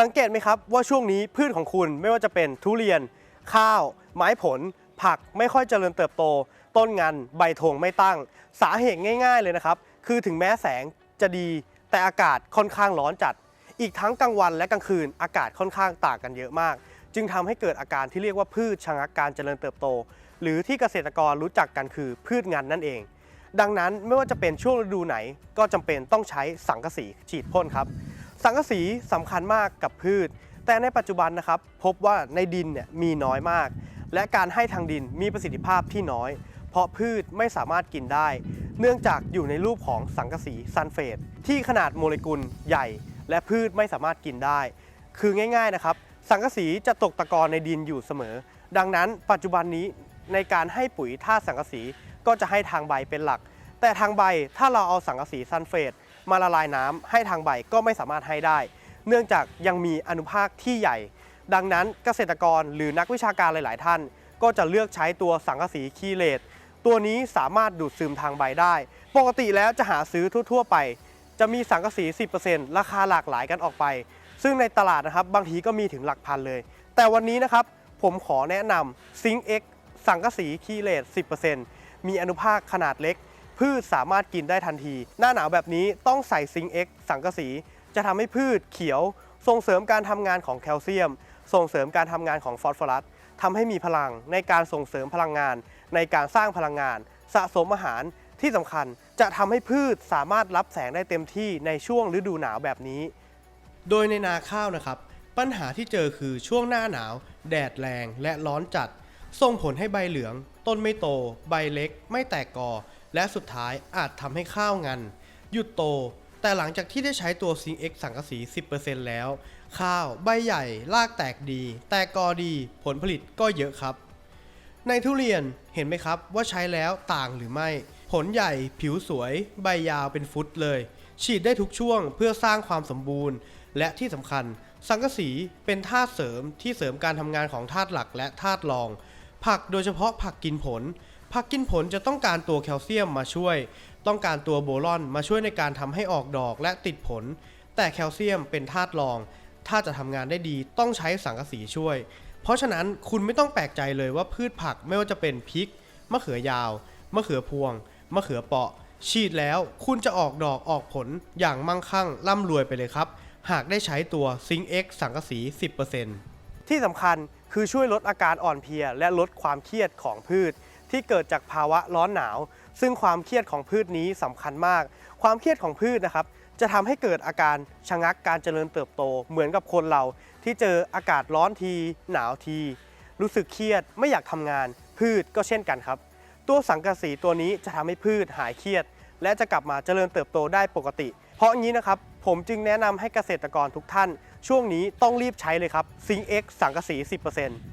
สังเกตไหมครับว่าช่วงนี้พืชของคุณไม่ว่าจะเป็นทุเรียน ข้าว ไม้ผล ผักไม่ค่อยเจริญเติบโต ต้นงานใบธงไม่ตั้ง สาเหตุง่าย ๆเลยนะครับ คือถึงแม้แสงจะดี แต่อากาศค่อนข้างร้อนจัด อีกทั้งกลางวันและกลางคืนอากาศค่อนข้างต่างกันเยอะมาก จึงทำให้เกิดอาการที่เรียกว่าพืชชะงักการเจริญเติบโต หรือที่เกษตรกรรู้จักกันคือพืชงานนั่นเอง ดังนั้นไม่ว่าจะเป็นช่วงฤดูไหน ก็จำเป็นต้องใช้สังกะสีฉีดพ่นครับ สังกะสีสำคัญมากกับพืช แต่ในปัจจุบันนะครับพบว่าในดินเนี่ยมีน้อยมาก และการให้ทางดินมีประสิทธิภาพที่น้อย เพราะพืชไม่สามารถกินได้ เนื่องจากอยู่ในรูปของสังกะสีซัลเฟตที่ขนาดโมเลกุลใหญ่ และพืชไม่สามารถกินได้ คือง่ายๆนะครับ สังกะสีจะตกตะกอนในดินอยู่เสมอ ดังนั้นปัจจุบันนี้ในการให้ปุ๋ยธาตุสังกะสีก็จะให้ทางใบเป็นหลัก แต่ทางใบถ้าเราเอาสังกะสีซัลเฟต มาละลายน้ำให้ทางใบก็ไม่สามารถให้ได้ เนื่องจากยังมีอนุภาคที่ใหญ่ ดังนั้นเกษตรกรหรือนักวิชาการหลาย ๆ ท่าน ก็จะเลือกใช้ตัวสังกะสีคีเลตตัวนี้สามารถดูดซึมทางใบได้ ปกติแล้วจะหาซื้อทั่ว ๆ ไป จะมีสังกะสี 10%ราคาหลากหลายกันออกไป ซึ่งในตลาดนะครับบางทีก็มีถึงหลักพันเลย แต่วันนี้นะครับผมขอแนะนำซิงเอ็กสังกะสีคีเลต10%มีอนุภาคขนาดเล็ก พืชสามารถกินได้ทันที หน้าหนาวแบบนี้ต้องใส่ซิงเอ็กสังกะสี จะทำให้พืชเขียว ส่งเสริมการทำงานของแคลเซียม ส่งเสริมการทำงานของฟอสฟอรัสทำให้มีพลังในการส่งเสริมพลังงาน ในการสร้างพลังงาน สะสมอาหารที่สำคัญจะทำให้พืชสามารถรับแสงได้เต็มที่ในช่วงฤดูหนาวแบบนี้ โดยในนาข้าวนะครับ ปัญหาที่เจอคือช่วงหน้าหนาว แดดแรงและร้อนจัด ส่งผลให้ใบเหลือง ต้นไม่โต ใบเล็ก ไม่แตกกอ และสุดท้ายอาจทำให้ข้าวงันหยุดโต แต่หลังจากที่ได้ใช้ตัวซิงเอ็กสังกะสี 10%แล้ว ข้าวใบใหญ่รากแตกดี แตกกอดี ผลผลิตก็เยอะครับ ในทุเรียนเห็นไหมครับว่าใช้แล้วต่างหรือไม่ ผลใหญ่ผิวสวย ใบยาวเป็นฟุตเลย ฉีดได้ทุกช่วงเพื่อสร้างความสมบูรณ์ และที่สำคัญ สังกะสีเป็นธาตุเสริมที่เสริมการทำงานของธาตุหลักและธาตุรอง ผักโดยเฉพาะผักกินผล ผักกินผลจะต้องการตัวแคลเซียมมาช่วย ต้องการตัวโบรอนมาช่วยในการทำให้ออกดอกและติดผล แต่แคลเซียมเป็นธาตุรอง ถ้าจะทำงานได้ดีต้องใช้สังกะสีช่วย เพราะฉะนั้นคุณไม่ต้องแปลกใจเลยว่าพืชผักไม่ว่าจะเป็นพริก มะเขือยาว มะเขือพวง มะเขือเปาะ ฉีดแล้วคุณจะออกดอกออกผลอย่างมั่งคั่งร่ำรวยไปเลยครับ หากได้ใช้ตัวซิงเอ็กสังกะสี 10%ที่สำคัญคือช่วยลดอาการอ่อนเพลียและลดความเครียดของพืช ที่เกิดจากภาวะร้อนหนาว ซึ่งความเครียดของพืชนี้สำคัญมาก ความเครียดของพืชนะครับ จะทำให้เกิดอาการชะงักการเจริญเติบโต เหมือนกับคนเราที่เจออากาศร้อนที หนาวที รู้สึกเครียดไม่อยากทำงาน พืชก็เช่นกันครับ ตัวสังกะสีตัวนี้จะทำให้พืชหายเครียด และจะกลับมาเจริญเติบโตได้ปกติ เพราะงี้นะครับผมจึงแนะนำให้เกษตรกรทุกท่าน ช่วงนี้ต้องรีบใช้เลยครับซิงเอ็กสังกะสี 10%